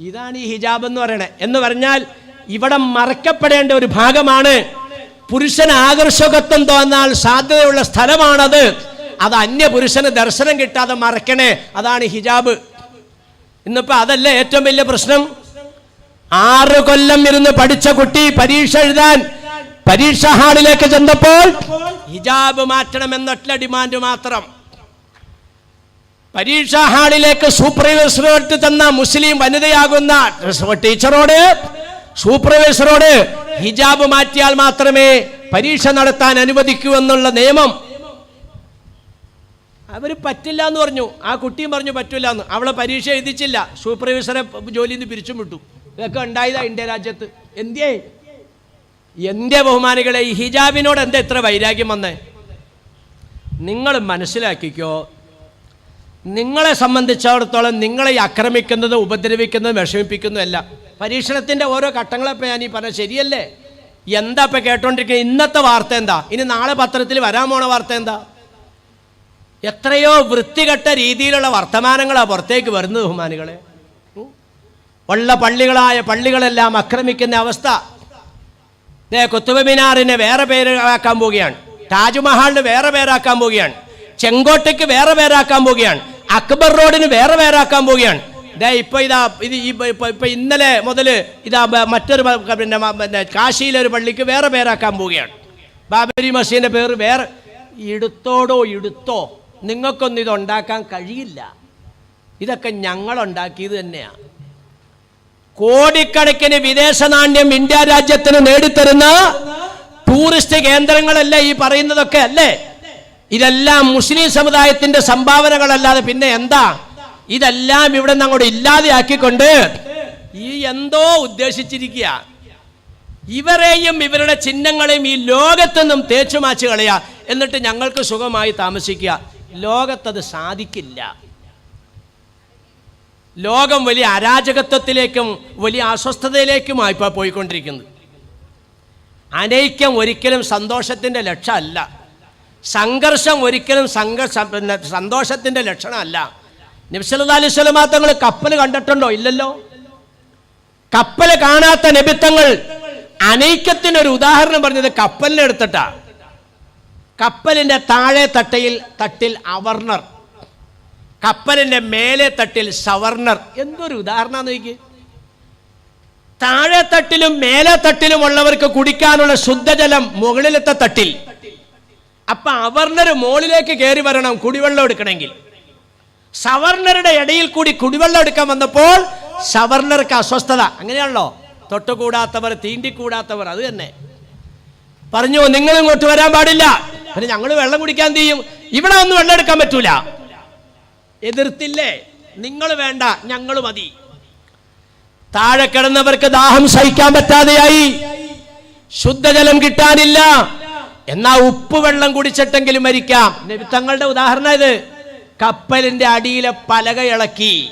ഇതാണ് ഈ ഹിജാബ് എന്ന് പറയണേ. എന്ന് പറഞ്ഞാൽ ഇവിടെ മറക്കപ്പെടേണ്ട ഒരു ഭാഗമാണ്. പുരുഷന് ആകർഷകത്വം തോന്നാൽ സാധ്യതയുള്ള സ്ഥലമാണത്. അത് അന്യ പുരുഷന് ദർശനം കിട്ടാതെ മറക്കണേ അതാണ് ഹിജാബ്. ഇന്നിപ്പോ അതല്ല ഏറ്റവും വലിയ പ്രശ്നം? ആറ് കൊല്ലം ഇരുന്ന് പഠിച്ച കുട്ടി പരീക്ഷ എഴുതാൻ പരീക്ഷ ഹാളിലേക്ക് ചെന്നപ്പോൾ ഹിജാബ് മാറ്റണം എന്നൊറ്റ ഡിമാൻഡ് മാത്രം. പരീക്ഷാ ഹാളിലേക്ക് സൂപ്പർവൈസറോട്ട് തന്ന മുസ്ലിം വനിതയാകുന്ന ടീച്ചറോട് സൂപ്പർവൈസറോട് ഹിജാബ് മാറ്റിയാൽ മാത്രമേ പരീക്ഷ നടത്താൻ അനുവദിക്കൂ എന്നുള്ള നിയമം. അവർ പറ്റില്ല എന്ന് പറഞ്ഞു. ആ കുട്ടിയും പറഞ്ഞു പറ്റില്ല എന്ന്. അവളെ പരീക്ഷ എഴുതിച്ചില്ല. സൂപ്പർവൈസറെ ജോലിയിൽ നിന്ന് പിരിച്ചും വിട്ടു. ഇതൊക്കെ ഉണ്ടായതാ ഇന്ത്യ രാജ്യത്ത്. എന്തേ എന്റെ ബഹുമാനികളെ ഈ ഹിജാബിനോട് എന്താ ഇത്ര വൈരാഗ്യം വന്നേ? നിങ്ങൾ മനസ്സിലാക്കിക്കോ നിങ്ങളെ സംബന്ധിച്ചിടത്തോളം നിങ്ങളെ ആക്രമിക്കുന്നതും ഉപദ്രവിക്കുന്നത് വിഷമിപ്പിക്കുന്നതല്ല. പരീക്ഷണത്തിന്റെ ഓരോ ഘട്ടങ്ങളെപ്പോൾ ഞാൻ ഈ പറഞ്ഞ ശരിയല്ലേ? എന്താ ഇപ്പം കേട്ടോണ്ടിരിക്കുന്നത്? ഇന്നത്തെ വാർത്ത എന്താ? ഇനി നാളെ പത്രത്തിൽ വരാൻ പോണ വാർത്ത എന്താ? എത്രയോ വൃത്തികെട്ട രീതിയിലുള്ള വർത്തമാനങ്ങളാണ് പുറത്തേക്ക് വരുന്നത് ബഹുമാനികളെ. ഉള്ള പള്ളികളായ പള്ളികളെല്ലാം ആക്രമിക്കുന്ന അവസ്ഥ. കുത്തുബ് മിനാറിനെ വേറെ പേര് ആക്കാൻ പോവുകയാണ്. താജ്മഹാളിന് വേറെ പേരാക്കാൻ പോവുകയാണ്. ചെങ്കോട്ടയ്ക്ക് വേറെ പേരാക്കാൻ പോവുകയാണ്. അക്ബർ റോഡിന് വേറെ പേരാക്കാൻ പോവുകയാണ്. ദേ ഇപ്പൊ ഇതാ ഇത് ഇപ്പൊ- ഇന്നലെ മുതൽ ഇതാ മറ്റൊരു പിന്നെ പിന്നെ കാശിയിലെ ഒരു പള്ളിക്ക് വേറെ പേരാക്കാൻ പോവുകയാണ്. ബാബരി മസീദിന്റെ പേര് വേറെ. ഇടുത്തോടോ ഇടുത്തോ നിങ്ങൾക്കൊന്നും ഇതുണ്ടാക്കാൻ കഴിയില്ല. ഇതൊക്കെ ഞങ്ങളുണ്ടാക്കിയത് തന്നെയാണ് കോടിക്കണക്കിന് വിദേശ നാണ്യം ഇന്ത്യ രാജ്യത്തിന് നേടിത്തരുന്ന ടൂറിസ്റ്റ് കേന്ദ്രങ്ങളല്ലേ ഈ പറയുന്നതൊക്കെ അല്ലേ? ഇതെല്ലാം മുസ്ലിം സമുദായത്തിന്റെ സംഭാവനകളല്ലാതെ പിന്നെ എന്താ? ഇതെല്ലാം ഇവിടെ നിന്ന് അങ്ങോട്ട് ഇല്ലാതെയാക്കിക്കൊണ്ട് ഈ എന്തോ ഉദ്ദേശിച്ചിരിക്കുക. ഇവരെയും ഇവരുടെ ചിഹ്നങ്ങളെയും ഈ ലോകത്തൊന്നും തേച്ചു മാച്ച് കളയുക. എന്നിട്ട് ഞങ്ങൾക്ക് സുഖമായി താമസിക്കുക. ലോകത്തത് സാധിക്കില്ല. ലോകം വലിയ അരാജകത്വത്തിലേക്കും വലിയ അസ്വസ്ഥതയിലേക്കുമായി ഇപ്പോൾ പോയിക്കൊണ്ടിരിക്കുന്നത്. അനൈക്യം ഒരിക്കലും സന്തോഷത്തിന്റെ ലക്ഷ്യമല്ല സംഘർഷം ഒരിക്കലും സംഘർഷ സന്തോഷത്തിന്റെ ലക്ഷണമല്ല. നബ്സല്ലാ അലൈഹി കപ്പൽ കണ്ടിട്ടുണ്ടോ? ഇല്ലല്ലോ. കപ്പൽ കാണാത്ത നബിത്തങ്ങൾ അനൈക്യത്തിനൊരു ഉദാഹരണം പറഞ്ഞത് കപ്പലിനെ എടുത്തിട്ടാ. കപ്പലിന്റെ താഴെ തട്ടയിൽ തട്ടിൽ അവർണർ. കപ്പലിന്റെ മേലെ തട്ടിൽ സവർണർ. എന്തൊരു ഉദാഹരണം നോക്കി താഴെ തട്ടിലും മേലെ തട്ടിലും ഉള്ളവർക്ക് കുടിക്കാനുള്ള ശുദ്ധജലം മുകളിലത്തെ തട്ടിൽ. അപ്പൊ അവർണർ മുകളിലേക്ക് കയറി വരണം കുടിവെള്ളം എടുക്കണമെങ്കിൽ. സവർണറുടെ ഇടയിൽ കൂടി കുടിവെള്ളം എടുക്കാൻ വന്നപ്പോൾ സവർണർക്ക് അസ്വസ്ഥത. അങ്ങനെയാണല്ലോ? തൊട്ടുകൂടാത്തവർ തീണ്ടിക്കൂടാത്തവർ അത് തന്നെ. പറഞ്ഞു നിങ്ങൾ ഇങ്ങോട്ട് വരാൻ പാടില്ല. പിന്നെ ഞങ്ങൾ വെള്ളം കുടിക്കാൻ തീയും ഇവിടെ ഒന്നും വെള്ളം എടുക്കാൻ പറ്റൂല. എതിർത്തില്ലേ? നിങ്ങൾ വേണ്ട ഞങ്ങൾ മതി. താഴെ കിടന്നവർക്ക് ദാഹം സഹിക്കാൻ പറ്റാതെയായി. ശുദ്ധജലം കിട്ടാനില്ല. എന്നാ ഉപ്പ് വെള്ളം കുടിച്ചിട്ടെങ്കിലും മരിക്കാം. തങ്ങളുടെ ഉദാഹരണം ഇത്. കപ്പലിന്റെ അടിയിലെ പലക ഇളക്കി.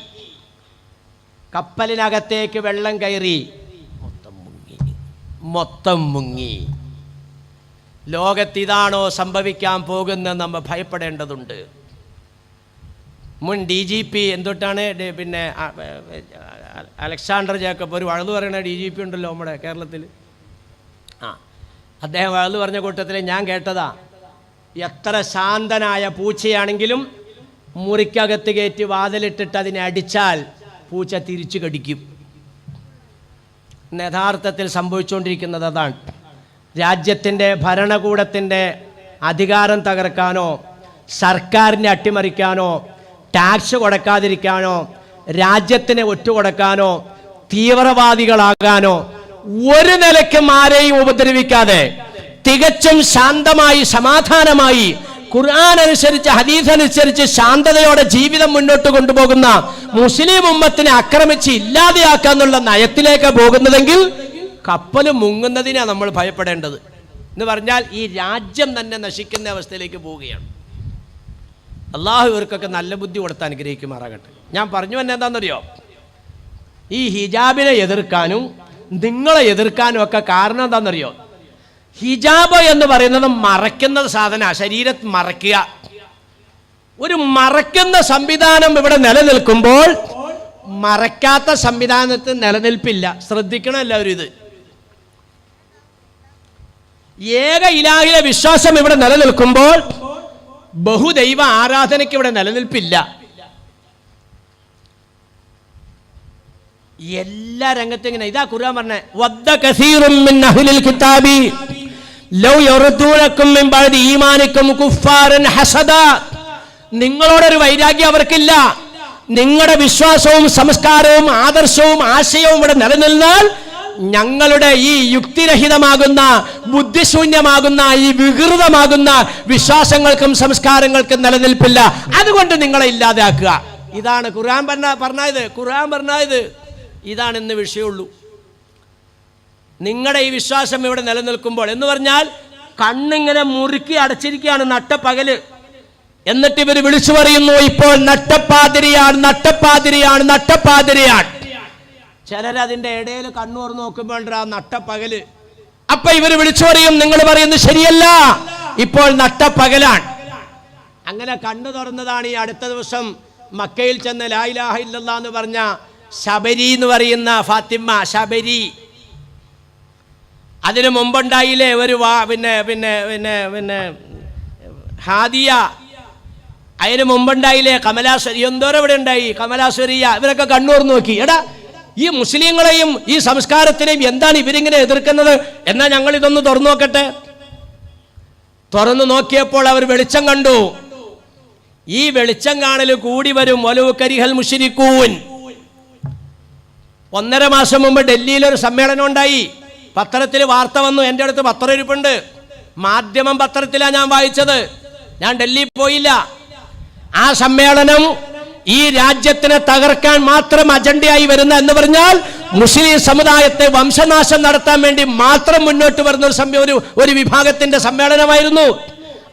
കപ്പലിനകത്തേക്ക് വെള്ളം കയറി. മൊത്തം മുങ്ങി. മൊത്തം മുങ്ങി. ലോകത്തിതാണോ സംഭവിക്കാൻ പോകുന്നത് നമ്മൾ ഭയപ്പെടേണ്ടതുണ്ട്. മുൻ ഡി ജി പി എന്തൊട്ടാണ്? പിന്നെ അലക്സാണ്ടർ ജേക്കബ് ഒരു വഴുതു പറയുന്ന ഡി ജി പി ഉണ്ടല്ലോ നമ്മുടെ കേരളത്തിൽ. ആ അദ്ദേഹം വഴുതു പറഞ്ഞ കൂട്ടത്തിൽ ഞാൻ കേട്ടതാ. എത്ര ശാന്തനായ പൂച്ചയാണെങ്കിലും മുറിക്കകത്ത് കയറ്റി വാതിലിട്ടിട്ട് അതിനെ അടിച്ചാൽ പൂച്ച തിരിച്ചു കടിക്കും. യഥാർത്ഥത്തിൽ സംഭവിച്ചുകൊണ്ടിരിക്കുന്നത് അതാണ്. രാജ്യത്തിന്റെ ഭരണകൂടത്തിന്റെ അധികാരം തകർക്കാനോ സർക്കാരിനെ അട്ടിമറിക്കാനോ ടാക്സ് കൊടുക്കാതിരിക്കാനോ രാജ്യത്തിനെ ഒറ്റുകൊടുക്കാനോ തീവ്രവാദികളാകാനോ ഒരു നിലയ്ക്കും ആരെയും ഉപദ്രവിക്കാതെ തികച്ചും ശാന്തമായി സമാധാനമായി ഖുർആൻ അനുസരിച്ച് ഹദീസ് അനുസരിച്ച് ശാന്തതയോടെ ജീവിതം മുന്നോട്ട് കൊണ്ടുപോകുന്ന മുസ്ലിം ഉമ്മത്തിനെ ആക്രമിച്ച് ഇല്ലാതെയാക്കുക എന്നുള്ള നയത്തിലേക്ക് പോകുന്നതെങ്കിൽ കപ്പൽ മുങ്ങുന്നതിനാണ് നമ്മൾ ഭയപ്പെടേണ്ടത്. എന്ന് പറഞ്ഞാൽ ഈ രാജ്യം തന്നെ നശിക്കുന്ന അവസ്ഥയിലേക്ക് പോവുകയാണ്. അള്ളാഹു ഇവർക്കൊക്കെ നല്ല ബുദ്ധി കൊടുത്ത് അനുഗ്രഹിക്കുമാറാകട്ടെ. ഞാൻ പറഞ്ഞു തന്നെ എന്താണെന്നറിയോ? ഈ ഹിജാബിനെ എതിർക്കാനും നിങ്ങളെ എതിർക്കാനും ഒക്കെ കാരണം എന്താണെന്നറിയോ? ഹിജാബ് എന്ന് പറയുന്നത് മറയ്ക്കുന്ന സാധന ശരീരത്ത് മറയ്ക്കുക. ഒരു മറയ്ക്കുന്ന സംവിധാനം ഇവിടെ നിലനിൽക്കുമ്പോൾ മറയ്ക്കാത്ത സംവിധാനത്തിൽ നിലനിൽപ്പില്ല. ശ്രദ്ധിക്കണം എല്ലാവരും ഇത്. ഏക ഇലാഹിലെ വിശ്വാസം ഇവിടെ നിലനിൽക്കുമ്പോൾ ബഹുദൈവ ആരാധനയ്ക്ക് ഇവിടെ നിലനിൽപ്പില്ല. എല്ലാ രംഗത്തും ഇങ്ങനെ. ഇതാ ഖുർആൻ പറഞ്ഞേ കസീറും കിതാബി. നിങ്ങളോടൊരു വൈരാഗ്യം അവർക്കില്ല. നിങ്ങളുടെ വിശ്വാസവും സംസ്കാരവും ആദർശവും ആശയവും ഇവിടെ നിലനിന്നാൽ ഞങ്ങളുടെ ഈ യുക്തിരഹിതമാകുന്ന ബുദ്ധിശൂന്യമാകുന്ന ഈ വികൃതമാകുന്ന വിശ്വാസങ്ങൾക്കും സംസ്കാരങ്ങൾക്കും നിലനിൽപ്പില്ല. അതുകൊണ്ട് നിങ്ങളെ ഇല്ലാതാക്കുക ഇതാണ് ഖുർആൻ പറഞ്ഞ പറഞ്ഞത്. ഖുർആൻ പറഞ്ഞത്. ഇതാണ് ഇന്ന് വിഷയമുള്ളൂ. നിങ്ങളുടെ ഈ വിശ്വാസം ഇവിടെ നിലനിൽക്കുമ്പോൾ എന്ന് പറഞ്ഞാൽ കണ്ണിങ്ങനെ മുറുക്കി അടച്ചിരിക്കുകയാണ് നട്ടപ്പകൽ. എന്നിട്ട് ഇവർ വിളിച്ചു പറയുന്നു ഇപ്പോൾ നട്ടപ്പാതിരിയാണ് നട്ടപ്പാതിരിയാണ് നട്ടപ്പാതിരിയാണ്. ചിലരതിന്റെ ഇടയിൽ കണ്ണൂർ നോക്കുമ്പോൾ ആ നട്ടപ്പകൽ. അപ്പൊ ഇവർ വിളിച്ചു പറയും നിങ്ങൾ പറയുന്നത് ശരിയല്ല. ഇപ്പോൾ നട്ടപ്പകലാണ്. അങ്ങനെ കണ്ണു തുറന്നതാണ് ഈ അടുത്ത ദിവസം മക്കയിൽ ചെന്ന് ലായിലാഹ ഇല്ലല്ല എന്ന് പറഞ്ഞ ശബരി എന്ന് പറയുന്ന ഫാത്തിമ ശബരി. അതിനു മുമ്പുണ്ടായില്ലേ ഒരു വാ പിന്നെ പിന്നെ പിന്നെ പിന്നെ ഹാദിയ. അതിനു മുമ്പുണ്ടായില്ലേ കമലാശ്വരി എന്തോരം ഇവിടെ ഉണ്ടായി? കമലാശ്വരിയ ഇവരൊക്കെ കണ്ണൂർ നോക്കി. എടാ ഈ മുസ്ലിങ്ങളെയും ഈ സംസ്കാരത്തിനെയും എന്താണ് ഇവരിങ്ങനെ എതിർക്കുന്നത്? എന്നാ ഞങ്ങൾ ഇതൊന്ന് തുറന്നു നോക്കട്ടെ. തുറന്നു നോക്കിയപ്പോൾ അവർ വെളിച്ചം കണ്ടു. ഈ വെളിച്ചം കാണൽ കൂടി വരും. ഒലവ് കരിഹൽ മുഷിരിക്കൂൻ ഒന്നര മാസം മുമ്പ് ഡൽഹിയിൽ ഒരു സമ്മേളനം ഉണ്ടായി. പത്രത്തിൽ വാർത്ത വന്നു. എന്റെ അടുത്ത് പത്രം ഇരിപ്പുണ്ട് മാധ്യമം പത്രത്തിലാണ് ഞാൻ വായിച്ചത്. ഞാൻ ഡൽഹിയിൽ പോയില്ല. ആ സമ്മേളനം ഈ രാജ്യത്തിനെ തകർക്കാൻ മാത്രം അജണ്ടയായി വരുന്ന എന്ന് പറഞ്ഞാൽ മുസ്ലിം സമുദായത്തെ വംശനാശം നടത്താൻ വേണ്ടി മാത്രം മുന്നോട്ട് വരുന്ന ഒരു ഒരു ഒരു വിഭാഗത്തിന്റെ സമ്മേളനമായിരുന്നു.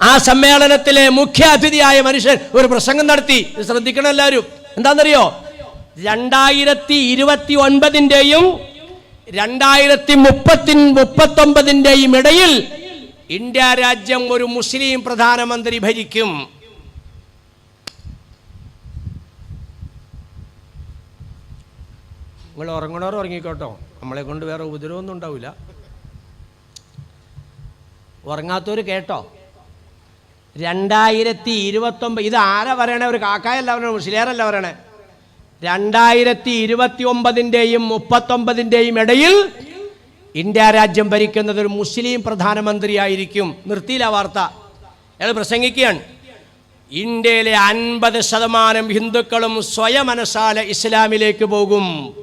ആ സമ്മേളനത്തിലെ മുഖ്യ അതിഥിയായ മനുഷ്യൻ ഒരു പ്രസംഗം നടത്തി. ശ്രദ്ധിക്കണം എല്ലാവരും. എന്താണെന്നറിയോ? രണ്ടായിരത്തി ഇരുപത്തി ഒൻപതിന്റെയും രണ്ടായിരത്തി മുപ്പത്തി മുപ്പത്തൊമ്പതിന്റെയും ഇടയിൽ ഇന്ത്യ രാജ്യം ഒരു മുസ്ലിം പ്രധാനമന്ത്രി ഭരിക്കും. നിങ്ങൾ ഉറങ്ങണോർ ഉറങ്ങിക്കോട്ടോ. നമ്മളെ കൊണ്ട് വേറെ ഉപദ്രവമൊന്നും ഉണ്ടാവില്ല. ഉറങ്ങാത്തവർ കേട്ടോ. രണ്ടായിരത്തി ഇരുപത്തൊമ്പത് ഇത് ആരാ പറയണേ? ഒരു കാക്കായല്ല പറയണേ? മുസ്ലിയാരല്ല പറയണേ? രണ്ടായിരത്തി ഇരുപത്തി ഒമ്പതിന്റെയും മുപ്പത്തൊമ്പതിന്റെയും ഇടയിൽ ഇന്ത്യ രാജ്യം ഭരിക്കുന്നത് ഒരു മുസ്ലിം പ്രധാനമന്ത്രിയായിരിക്കും. നിർത്തിയില്ല വാർത്ത. അയാൾ പ്രസംഗിക്കുകയാണ്. ഇന്ത്യയിലെ അൻപത് ശതമാനം ഹിന്ദുക്കളും സ്വയം മനസ്സാല ഇസ്ലാമിലേക്ക് പോകും.